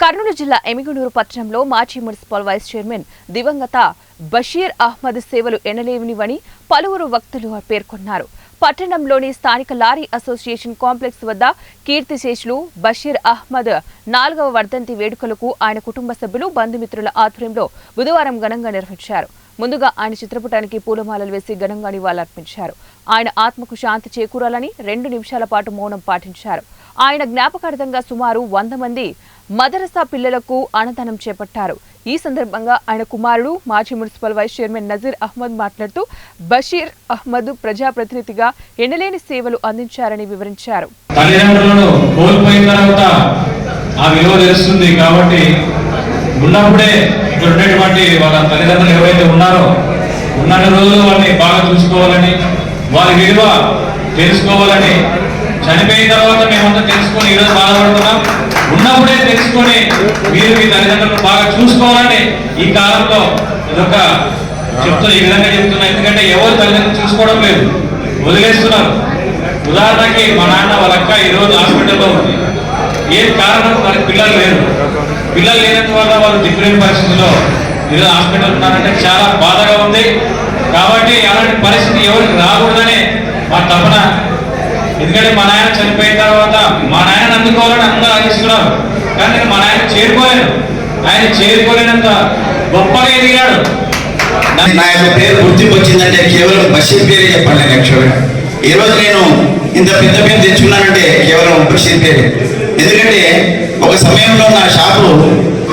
కర్నూలు జిల్లా ఎమిగనూరు పట్టణంలో మాజీ మున్సిపల్ వైస్ చైర్మన్ దివంగత బషీర్ అహ్మద్ సేవలు ఎనలేనివని పలువురు వక్తులు పేర్కొన్నారు. పట్టణంలోని స్థానిక లారీ అసోసియేషన్ కాంప్లెక్స్ వద్ద కీర్తిశేషులు బషీర్ అహ్మద్ నాలుగవ వర్ధంతి వేడుకలకు ఆయన కుటుంబ సభ్యులు బంధుమిత్రుల ఆధ్వర్యంలో బుధవారం ఘనంగా నిర్వహించారు. ముందుగా ఆయన చిత్రపటానికి పూలమాలలు వేసి ఘనంగా నివాళులర్పించారు. ఆయన ఆత్మకు శాంతి చేకూరాలని రెండు నిమిషాల పాటు మౌనం పాటించారు. ఆయన జ్ఞాపకార్థంగా సుమారు వంద మంది మదరసా పిల్లలకు అన్నదానం చేపట్టారు. ఈ సందర్భంగా ఆయన కుమారుడు మాజీ municipal vice chairman Nazir Ahmed మాట్లాడుతూ బషీర్ అహ్మద్ ప్రజాప్రతినిధిగా ఎనలేని సేవలు అందించారని వివరించారు. ఆ విలువ తెలుస్తుంది కాబట్టి ఉన్నప్పుడే ఇక్కడ ఉండేటువంటి వాళ్ళ తల్లిదండ్రులు ఎవరైతే ఉన్నారో ఉన్న రోజులు వాళ్ళని బాగా చూసుకోవాలని వారి విలువ తెలుసుకోవాలని చనిపోయిన తర్వాత మేమంతా తెలుసుకొని ఈరోజు బాధపడుతున్నాం. ఉన్నప్పుడే తెలుసుకొని మీరు మీ తల్లిదండ్రులను బాగా చూసుకోవాలని ఈ కాలంలో ఇదొక చెప్తున్నా ఈ విధంగా చెప్తున్నా. ఎందుకంటే ఎవరు తల్లిదండ్రులు చూసుకోవడం లేదు. వదిలేస్తున్నారు. ఉదాహరణకి మా నాన్న వాళ్ళ అక్క ఈరోజు హాస్పిటల్లో ఉంది. ఏ కారణం? వారికి పిల్లలు లేరు. పిల్లలు లేనందు వల్ల వాళ్ళు దిక్కులేని పరిస్థితుల్లో ఈరోజు హాస్పిటల్ ఉన్నారంటే చాలా బాధగా ఉంది. కాబట్టి అలాంటి పరిస్థితి ఎవరికి రాకూడదని మా తపన. ఎందుకంటే మా నాయన చనిపోయిన తర్వాత మా నాయన అందుకోవాలని అందరూ కానీ నేను మన ఆయన చేరుకోలేను. ఆయన చేరుకోలేనంత గొప్పగా ఎదిగాడు. నా యొక్క పేరు గుర్తింపు వచ్చిందంటే కేవలం బషీర్ పేరే చెప్పండి నేను యాక్చువల్గా ఈ రోజు నేను ఇంత పెద్ద పేరు తెచ్చుకున్నానంటే కేవలం బషీర్ పేరే. ఎందుకంటే ఒక సమయంలో నా షాపు